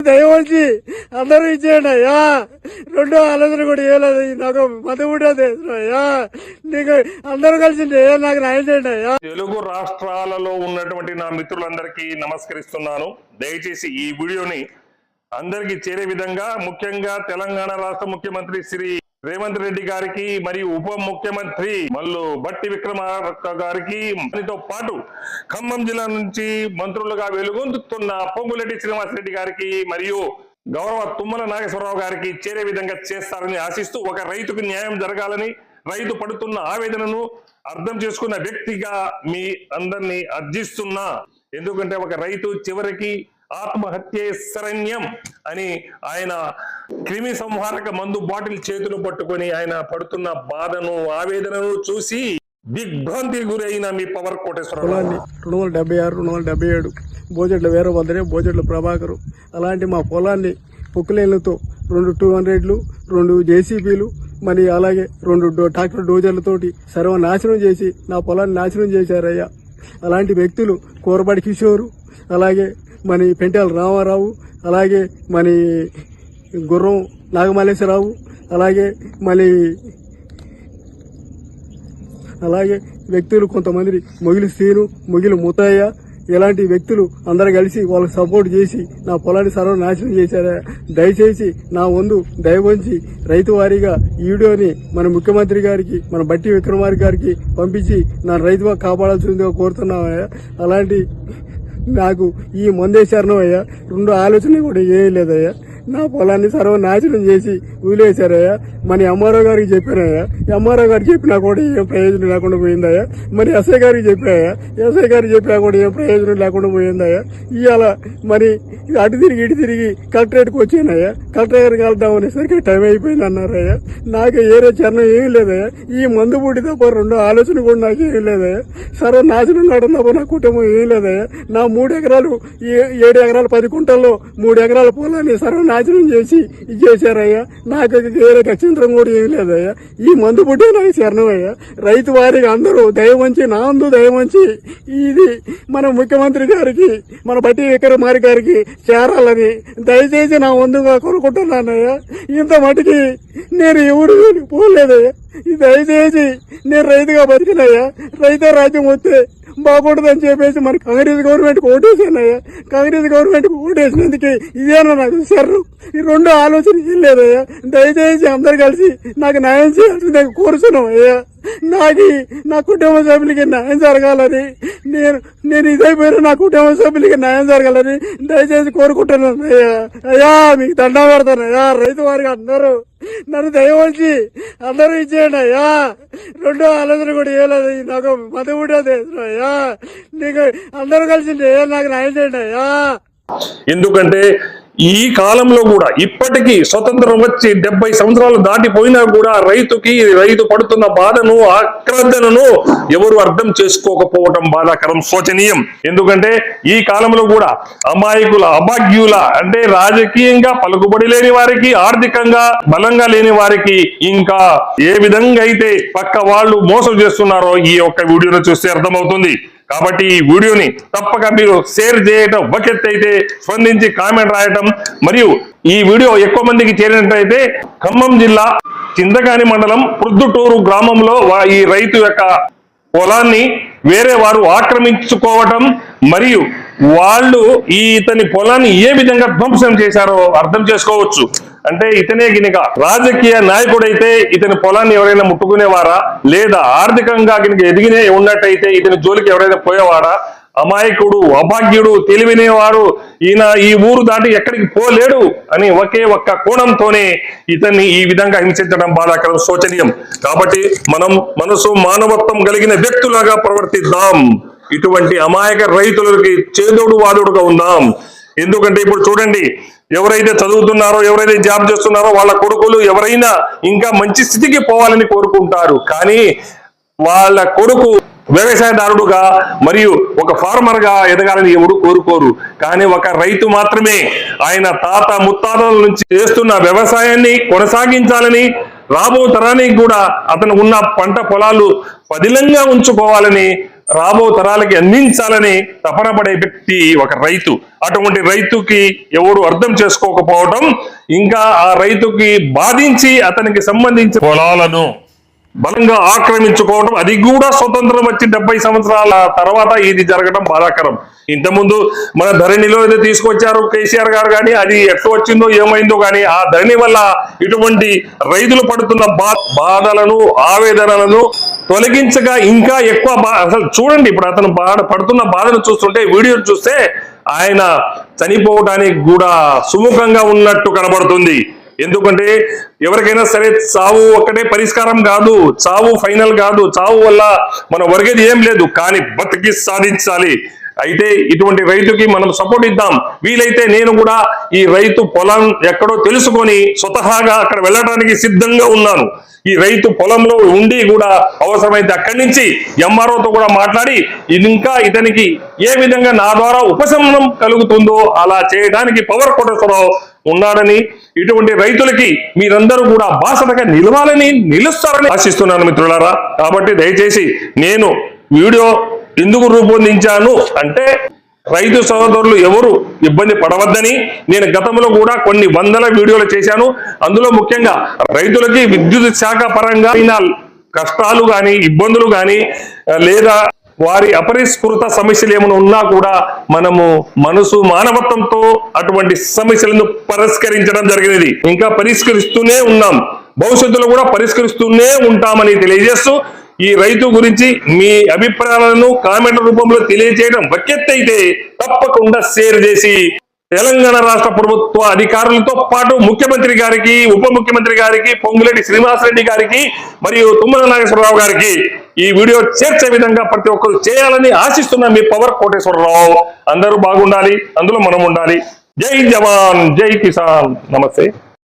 దయవచ్చి అందరూ ఇచ్చేయండి అయ్యా. రెండో ఆలోచన కూడా ఇవ్వలేదు నాకు మత ఉండదు అయ్యా. నీకు అందరూ కలిసి నాకు న్యాయం చేయండి అయ్యా. తెలుగు రాష్ట్రాలలో ఉన్నటువంటి నా మిత్రులందరికీ నమస్కరిస్తున్నాను. దయచేసి ఈ వీడియోని అందరికీ చేరే విధంగా ముఖ్యంగా తెలంగాణ రాష్ట్ర ముఖ్యమంత్రి శ్రీ రేవంత్ రెడ్డి గారికి మరియు ఉప ముఖ్యమంత్రి మల్లు బట్టి విక్రమార్క గారికి దానితో పాటు ఖమ్మం జిల్లా నుంచి మంత్రులుగా వెలుగొందుతున్న పొంగులెడ్డి శ్రీనివాసరెడ్డి గారికి మరియు గౌరవ తుమ్మల నాగేశ్వరరావు గారికి చేరే విధంగా చేస్తారని ఆశిస్తూ ఒక రైతుకు న్యాయం జరగాలని రైతు పడుతున్న ఆవేదనను అర్థం చేసుకున్న వ్యక్తిగా మీ అందరినీ అర్జిస్తున్నా. ఎందుకంటే ఒక రైతు చివరికి ఆత్మహత్యే శరణ్యం అని ఆయన క్రిమి సంహారక మందు బాటిల్ చేతులు పట్టుకొని ఆయన పడుతున్న బాధను ఆవేదనను చూసి దిగ్భ్రాంతికి గురైన మీ పవర్ కోటేశ్వరరావు. రెండు వందల డెబ్బై ఆరు రెండు వందల డెబ్బై ఏడు బోజెట్ల వీరభద్రే బోజెట్ల ప్రభాకరు అలాంటి మా పొలాన్ని పొక్కులేళ్ళతో రెండు టూ హండ్రెడ్లు రెండు జేసీబీలు మరి అలాగే రెండు డో- ట్రాక్టర్ డోజర్లతోటి సర్వనాశనం చేసి నా పొలాన్ని నాశనం చేశారయ్యా. అలాంటి వ్యక్తులు కోరబడి కిషోరు అలాగే మన పెంటాల రామారావు అలాగే మన గుర్రం నాగమల్లేశ్వరరావు అలాగే మళ్ళీ అలాగే వ్యక్తులు కొంతమంది మొగిలి శ్రీను మొగిలి ముతయ్య ఇలాంటి వ్యక్తులు అందరు కలిసి వాళ్ళకి సపోర్ట్ చేసి నా పొలాన్ని సర్వనాశనం చేశారా? దయచేసి నా వందు దయవంచి రైతు వారీగా ఈ వీడియోని మన ముఖ్యమంత్రి గారికి మన బట్టి విక్రమార్ గారికి పంపించి నా రైతుగా కాపాడాల్సిందిగా కోరుతున్నామయ్యా అలాంటి నాకు ఈ మందేశారనో అయ్యా. రెండు ఆలోచన కూడా ఏం లేదయ్యా నా పొలాన్ని సర్వనాశనం చేసి వదిలేశారయ్యా. మరి ఎంఆర్ఓ గారికి చెప్పానయ్యా. ఎంఆర్ఓ గారు చెప్పినా కూడా ఏం ప్రయోజనం లేకుండా పోయిందయ్యా. మరి ఎస్ఐ గారికి చెప్పాయా ఎస్ఐ గారికి చెప్పినా కూడా ఏం ప్రయోజనం లేకుండా పోయిందయ్యా. ఇవాళ మరి అటు తిరిగి ఇటు తిరిగి కలెక్టరేట్కి వచ్చానయ్యా. కలెక్టర్ గారికి వెళ్దాం అనేసరికి టైం అయిపోయింది అన్నారయ్యా. నాకు ఏరే చరణం ఏమీ లేదయ్యా. ఈ మందు బుడ్డి తప్ప రెండు ఆలోచన కూడా నాకు ఏమీ లేదయ్యా. సర్వనాశనం కావడం తప్ప నా కుటుంబం ఏం లేదయ్యా. నా మూడు ఎకరాలు ఏడు ఎకరాలు పది కుంటల్లో మూడు ఎకరాల పొలాన్ని సర్వనాశనం చేసి ఇది చేశారయ్యా నాకు వేరే గచ్చింత్రం కూడా ఏం లేదయ్యా. ఈ మందు పుట్టే నాకు శరణమయ్యా. రైతు వారికి అందరూ దయవంచి నా అందు దయవంచి ఇది మన ముఖ్యమంత్రి గారికి మన బట్టి విక్రమారి గారికి చేరాలని దయచేసి నా వందుగా కోరుకుంటున్నానయ్యా. ఇంత మటుకి నేను ఎవరు పోలేదయ్యా. ఇది దయచేసి నేను రైతుగా బతికినయ్యా. రైతే రాజ్యం వస్తే బాగుంటుందని చెప్పేసి మరి కాంగ్రెస్ గవర్నమెంట్ ఓటేసానయ్యా. కాంగ్రెస్ గవర్నమెంట్ ఓటేసినందుకే ఇదేనా నాకు సర్రు. ఈ రెండు ఆలోచన ఏం లేదయ్యా. దయచేసి అందరు కలిసి నాకు న్యాయం చేయాల్సిందే కోరుతున్నాం అయ్యా నాకు నా కుటుంబ సభ్యులకి న్యాయం జరగాలని నేను నేను ఇదైపోయినా నా కుటుంబ సభ్యులకి న్యాయం జరగాలని దయచేసి కోరుకుంటున్నాను అయ్యా అయ్యా మీకు దండం పెడతాను అయ్యా రైతు వారికి అందరూ నన్ను దయవచ్చి అందరూ ఇచ్చేయండి అయ్యా. రెండో ఆలోచన కూడా ఇవ్వలేదు నాకు మత అయ్యా. నీకు అందరూ కలిసి నాకు న్యాయం చేయండి అయ్యా. ఎందుకంటే ఈ కాలంలో కూడా ఇప్పటికీ స్వతంత్రం వచ్చి డెబ్బై సంవత్సరాలు దాటిపోయినా కూడా రైతుకి రైతు పడుతున్న బాధను ఆక్రదనను ఎవరు అర్థం చేసుకోకపోవటం బాధాకరం శోచనీయం. ఎందుకంటే ఈ కాలంలో కూడా అమాయకుల అభాగ్యుల అంటే రాజకీయంగా పలుకుబడి లేని వారికి ఆర్థికంగా బలంగా లేని వారికి ఇంకా ఏ విధంగా అయితే పక్క వాళ్ళు మోసం చేస్తున్నారో ఈ యొక్క వీడియోను చూస్తే అర్థమవుతుంది. కాబట్టి ఈ వీడియోని తప్పక మీరు షేర్ చేయటం బకెట్ అయితే స్పందించి కామెంట్ రాయటం. మరియు ఈ వీడియో ఎక్కువ మందికి చేరినట్లయితే ఖమ్మం జిల్లా చింతకాని మండలం ప్రొద్దుటూరు గ్రామంలో ఈ రైతు యొక్క పొలాన్ని వేరే వారు ఆక్రమించుకోవటం మరియు వాళ్ళు ఈ ఇతని పొలాన్ని ఏ విధంగా ధ్వంసం చేశారో అర్థం చేసుకోవచ్చు. అంటే ఇతనే గినక రాజకీయ నాయకుడైతే ఇతని పొలాన్ని ఎవరైనా ముట్టుకునేవారా? లేదా ఆర్థికంగా గినిక ఎదిగినే ఉన్నట్టయితే ఇతని జోలికి ఎవరైనా పోయేవారా? అమాయకుడు అభాగ్యుడు తెలివినేవాడు. ఈయన ఈ ఊరు దాటి ఎక్కడికి పోలేడు అని ఒకే ఒక్క కోణంతోనే ఇతన్ని ఈ విధంగా హింసించడం బాధాకరం శోచనీయం. కాబట్టి మనం మనసు మానవత్వం కలిగిన వ్యక్తులాగా ప్రవర్తిద్దాం. ఇటువంటి అమాయక రైతులకి చేదోడు వాదుడుగా ఉందాం. ఎందుకంటే ఇప్పుడు చూడండి ఎవరైతే చదువుతున్నారో ఎవరైతే జాబ్ చేస్తున్నారో వాళ్ళ కొడుకులు ఎవరైనా ఇంకా మంచి స్థితికి పోవాలని కోరుకుంటారు. కానీ వాళ్ళ కొడుకు వ్యవసాయదారుడుగా మరియు ఒక ఫార్మర్గా ఎదగాలని ఎవరు కోరుకోరు. కానీ ఒక రైతు మాత్రమే ఆయన తాత ముత్తాతల నుంచి చేస్తున్న వ్యవసాయాన్ని కొనసాగించాలని రాబో తరానికి కూడా అతను ఉన్న పంట పొలాలు పదిలంగా ఉంచుకోవాలని రాబో తరాలకి అందించాలని తపన పడే వ్యక్తి ఒక రైతు. అటువంటి రైతుకి ఎవరు అర్థం చేసుకోకపోవడం ఇంకా ఆ రైతుకి బాధించి అతనికి సంబంధించిన పొలాలను బలంగా ఆక్రమించుకోవడం అది కూడా స్వతంత్రం వచ్చి డెబ్బై సంవత్సరాల తర్వాత ఇది జరగడం బాధాకరం. ఇంతకుముందు మన ధరణిలో ఏదో తీసుకొచ్చారు కేసీఆర్ గారు కానీ అది ఎట్లా వచ్చిందో ఏమైందో కానీ ఆ ధరణి వల్ల ఇటువంటి రైతులు పడుతున్న బా బాధలను ఆవేదనలను తొలగించగా ఇంకా ఎక్కువ బా అసలు చూడండి ఇప్పుడు అతను బాధ పడుతున్న బాధను చూస్తుంటే వీడియో చూస్తే ఆయన చనిపోవడానికి కూడా సుముఖంగా ఉన్నట్టు కనబడుతుంది. ఎందుకంటే ఎవరికైనా సరే చావు ఒక్కటే పరిష్కారం కాదు చావు ఫైనల్ కాదు చావు వల్ల మనం ఒరిగేది ఏం లేదు కానీ బతికి సాధించాలి. అయితే ఇటువంటి రైతుకి మనం సపోర్ట్ ఇద్దాం. వీలైతే నేను కూడా ఈ రైతు పొలం ఎక్కడో తెలుసుకొని స్వతహాగా అక్కడ వెళ్ళడానికి సిద్ధంగా ఉన్నాను. ఈ రైతు పొలంలో ఉండి కూడా అవసరమైతే అక్కడి నుంచి ఎంఆర్ఓతో కూడా మాట్లాడి ఇది ఇంకా ఇతనికి ఏ విధంగా నా ద్వారా ఉపశమనం కలుగుతుందో అలా చేయడానికి పవర్ కోటేశ్వరరావు ఉన్నాడని ఇటువంటి రైతులకి మీరందరూ కూడా బాసటగా నిలవాలని నిలుస్తారని ఆశిస్తున్నాను మిత్రులారా. కాబట్టి దయచేసి నేను వీడియో ఎందుకు రూపొందించాను అంటే రైతు సోదరులు ఎవరు ఇబ్బంది పడవద్దని నేను గతంలో కూడా కొన్ని వందల వీడియోలు చేశాను. అందులో ముఖ్యంగా రైతులకి విద్యుత్ శాఖ పరంగా అయిన కష్టాలు గాని ఇబ్బందులు గాని లేదా వారి అపరిష్కృత సమస్యలు ఏమైనా ఉన్నా కూడా మనము మనసు మానవత్వంతో అటువంటి సమస్యలను పరిష్కరించడం జరిగినది. ఇంకా పరిష్కరిస్తూనే ఉన్నాం. భవిష్యత్తులో కూడా పరిష్కరిస్తూనే ఉంటామని తెలియజేస్తూ ఈ రైతు గురించి మీ అభిప్రాయాలను కామెంట్ రూపంలో తెలియజేయడం బకెత్తైతే తప్పకుండా షేర్ చేసి తెలంగాణ రాష్ట్ర ప్రభుత్వ అధికారులతో పాటు ముఖ్యమంత్రి గారికి ఉప ముఖ్యమంత్రి గారికి పొంగులేటి శ్రీనివాసరెడ్డి గారికి మరియు తుమ్మల నాగేశ్వరరావు గారికి ఈ వీడియో చేర్చే విధంగా ప్రతి ఒక్కరు చేయాలని ఆశిస్తున్న మీ పవర్ కోటేశ్వరరావు. అందరూ బాగుండాలి అందులో మనం ఉండాలి జై జవాన్ జై కిసాన్. నమస్తే.